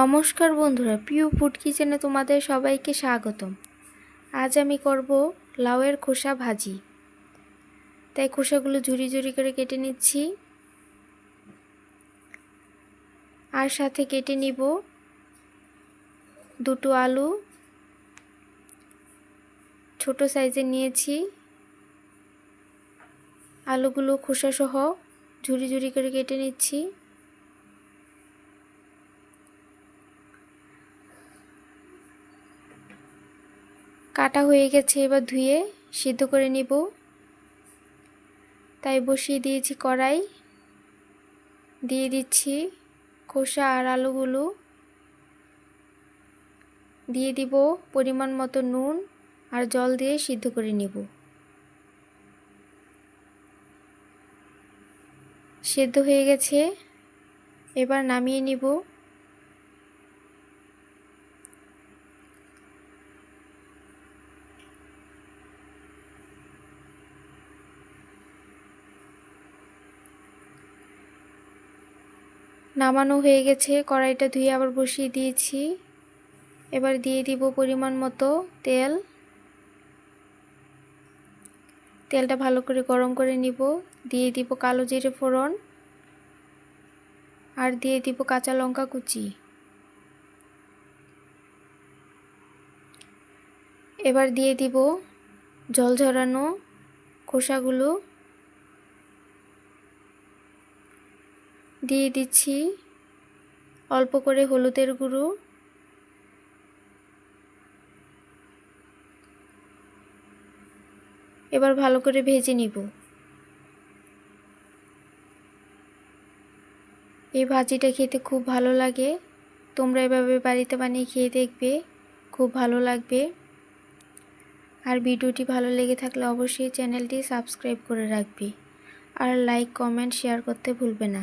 নমস্কার বন্ধুরা পিউ ফুড কিচেনে তোমাদের সবাইকে স্বাগতম। আজ আমি করব লাউয়ের খোসা ভাজি। তাই খোসাগুলো ঝুরি ঝুরি করে কেটে নিচ্ছি। আর সাথে কেটে নিব দুটো আলু। ছোট সাইজে নিয়েছি। আলুগুলো খোসাসহ ঝুরি ঝুরি করে কেটে নিচ্ছি। কাটা হয়ে গেছে, এবার ধুয়ে সিদ্ধ করে নিব। তাই বসিয়ে দিয়েছি কড়াই। দিয়ে দিচ্ছি খোসা আর আলুগুলো। দিয়ে দিব পরিমাণ মতো নুন আর জল দিয়ে সিদ্ধ করে নিব। সেদ্ধ হয়ে গেছে, এবার নামিয়ে নিব। নামানো হয়ে গেছে, কড়াইটা ধুয়ে আবার বসিয়ে দিয়েছি। এবার দিয়ে দিব পরিমাণ মতো তেল। তেলটা ভালো করে গরম করে নিব। দিয়ে দিব কালো জিরে ফোড়ন। আর দিয়ে দিব কাঁচা লঙ্কা কুচি। এবার দিয়ে দিব জল ঝরানো খোসাগুলো। দিয়ে দিচ্ছি। অল্প করে হলুদের গুঁড়ো। এবার ভালো করে ভেজে নিব। এই ভাজিটা খেতে খুব ভালো লাগে। তোমরা এভাবে বাড়িতে বানিয়ে খেয়ে দেখবে, খুব ভালো লাগবে। আর ভিডিওটি ভালো লেগে থাকলে অবশ্যই চ্যানেলটি সাবস্ক্রাইব করে রাখবে। আর লাইক, কমেন্ট, শেয়ার করতে ভুলবে না।